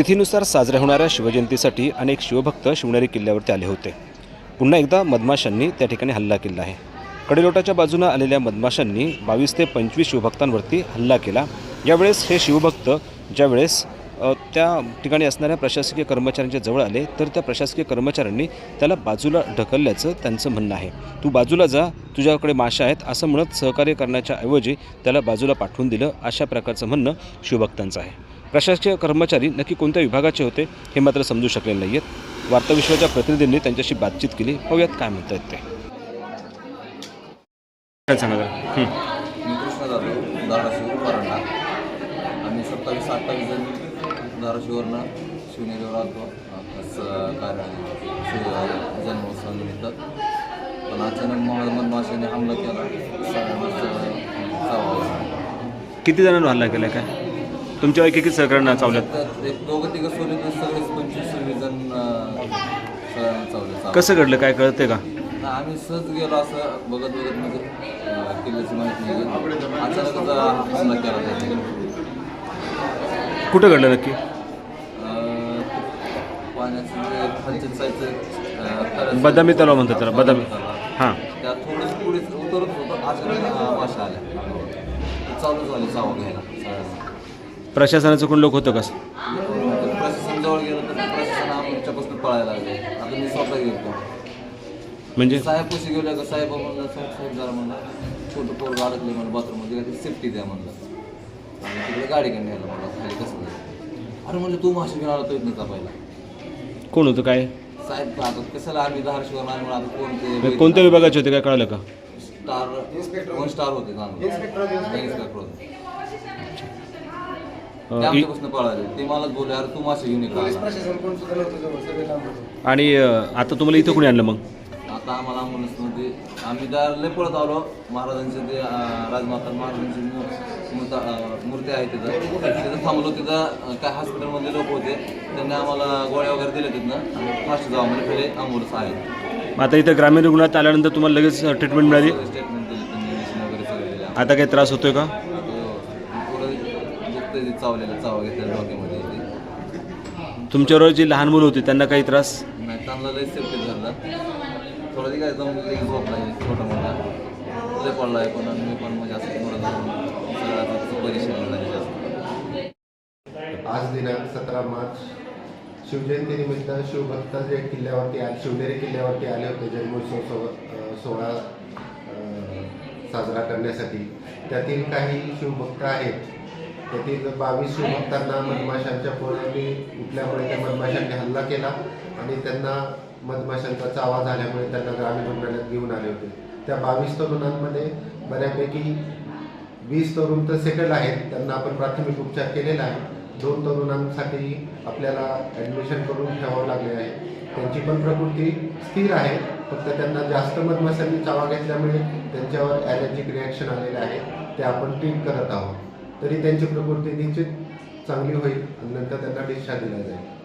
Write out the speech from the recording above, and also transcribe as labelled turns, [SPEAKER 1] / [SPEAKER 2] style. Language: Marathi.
[SPEAKER 1] तिथीनुसार साजऱ्या होणाऱ्या शिवजयंतीसाठी अनेक शिवभक्त शिवनेरी किल्ल्यावरती आले होते. पुन्हा एकदा मधमाशांनी त्या ठिकाणी हल्ला केला आहे. कडेलोटाच्या बाजूनं आलेल्या मधमाशांनी बावीस ते पंचवीस शिवभक्तांवरती हल्ला केला. यावेळेस हे शिवभक्त ज्यावेळेस त्या ठिकाणी असणाऱ्या प्रशासकीय कर्मचाऱ्यांच्या जवळ आले तर त्या प्रशासकीय कर्मचाऱ्यांनी त्याला बाजूला ढकलल्याचं त्यांचं म्हणणं आहे. तू बाजूला जा तुझ्याकडे माशा आहेत असं म्हणत सहकार्य करण्याच्या ऐवजी त्याला बाजूला पाठवून दिलं अशा प्रकारचं म्हणणं शिवभक्तांचं आहे. प्रशासकीय कर्मचारी नक्की कोणत्या विभागाचे होते हे मात्र समजू शकले नाही आहेत वार्ताविश्वाच्या प्रतिनिधींनी त्यांच्याशी बातचीत केली. पाहूयात काय म्हणतात ते. काय सांगा
[SPEAKER 2] मी कृष्ण जाधव धाराशिव परांडा. आम्ही सत्तावीस अठ्ठावीस जण धाराशिववरनं शिवनेरीवर आलतो. कार्य जन्मोत्सवानिमित्त पण अचानक मोहम्मद माशाने हमला केला.
[SPEAKER 1] किती जणांवर हल्ला केला काय? तुमच्या वैकी किती सहकार्यांना चावल्यात.
[SPEAKER 2] एक दोघं तिघं तर सगळेच पंचवीस सव्वीस जण अं, सगळ्यांना चावले चावले.
[SPEAKER 1] कसं घडलं? काय कळतंय का?
[SPEAKER 2] ना, आम्ही सहज गेलो असं बघत बघत म्हणजे अं, किल्ल्याची माहिती घेतली अचानकच अं, हमला केला त्याने.
[SPEAKER 1] कुठं घडलं नक्की?
[SPEAKER 2] अं, पाण्याचं जे खालच्या साईडचं
[SPEAKER 1] बदामी तलाव म्हणतात त्याला, बदामी. हां.
[SPEAKER 2] त्यात थोडंसं पुढे उतरत होतं अचानक भाषा आल्या. ते चालू झाले चावा घ्यायला. सगळ्यांना
[SPEAKER 1] प्रशासनाचं कोण लोक होतं कसं
[SPEAKER 2] तर प्रशासन जवळ गेलं तर प्रशासन आमच्यापासून पळायला लागले. आता मी स्वतः गेलो.
[SPEAKER 1] म्हणजे?
[SPEAKER 2] साहेब कशी गेले का? साहेब म्हणलं साहेब साहेब जरा म्हणलं छोटं पोरं अडकले म्हणलं बाथरूममध्ये काय सेफ्टी द्या म्हणलं. आणि तिकडे गाडी घेऊन यायला म्हणलं खाली कसं जायचं? अरे म्हणलं तू मासे घेऊन आला तो इथनं पहिला
[SPEAKER 1] कोण होतं काय?
[SPEAKER 2] साहेब आता कशाला आम्ही धारशिवर नाही म्हणून आता कोणते
[SPEAKER 1] कोणत्या विभागाचे? होते काय कळलं का?
[SPEAKER 2] स्टार दोन स्टार होते चांगले. इन्स्पेक्टर होते. ते
[SPEAKER 1] इ-
[SPEAKER 2] आमच्यापासून पळाले. ते मलाच बोलले अरे तू मासे घेऊन ये का
[SPEAKER 1] आणि अं, आता तुम्हाला इथं कोणी आणलं मग?
[SPEAKER 2] आता आम्हाला मध्ये आम्ही त्या लय पळत आलो. महाराजांचे ते अं, राजमाता महाराजांची मू- मूर्त अं, मूर्ती आहे तिथं. तिथं थांबलो तिथं अं, काय हॉस्पिटलमधले लोक होते. त्यांनी आम्हाला गोळ्या वगैरे दिल्या तिथनं. आणि फास्ट जाऊ म्हणजे पहिले ॲम्ब्युलन्स आहे.
[SPEAKER 1] मग आता इथं ग्रामीण रुग्णालयात आल्यानंतर तुम्हाला लगेच ट्रीटमेंट मिळाली?
[SPEAKER 2] स्टेटमेंट दिले त्यांनी वगैरे सगळे दिले.
[SPEAKER 1] आता काही त्रास होतोय का?
[SPEAKER 2] ते चावलेलं चावा घेतलेल्या डोक्यामध्ये ते
[SPEAKER 1] तुमच्याबरोबर जी लहान मुलं होती त्यांना काही त्रास?
[SPEAKER 2] नाही चांगला लय सेफ्टी झाला थोडं ती काय जमलं की झोपला छोटा मोठा लय पडला आहे पण आणि मी पण म्हणजे असं थोडं जाऊन परेशानी झाली जास्त
[SPEAKER 3] आज दिनांक सतरा मार्च. शिवजयंतीनिमित्त शिवभक्त जे किल्ल्यावरती आज शिवनेरी किल्ल्यावरती आले होते जन्मोत्सव सो अ, सोहळा अ, साजरा करण्यासाठी. त्यातील काही शिवभक्त आहेत त्यातील बावीस शिवभक्तांना मधमाशांच्या पोळ्यांनी उठल्यामुळे त्या मधमाशांनी हल्ला केला आणि त्यांना मधमाशांचा चावा झाल्यामुळे त्यांना ग्रामीण रुग्णालयात घेऊन आले होते. त्या बावीस तरुणांमध्ये बऱ्यापैकी वीस तरुण तर सेटल आहेत. त्यांना आपण प्राथमिक उपचार केलेला आहे. दोन तरुणांसाठी आपल्याला ॲडमिशन करून ठेवावं लागले आहे. त्यांची पण प्रकृती स्थिर आहे. फक्त त्यांना जास्त मधमाशांनी चावा घेतल्यामुळे त्यांच्यावर ॲलर्जिक रिॲक्शन आलेले आहे. ते आपण ट्रीट करत आहोत. तरी त्यांची प्रकृती निश्चित चांगली होईल आणि नंतर त्यांना डिस्चार्ज दिला जाईल.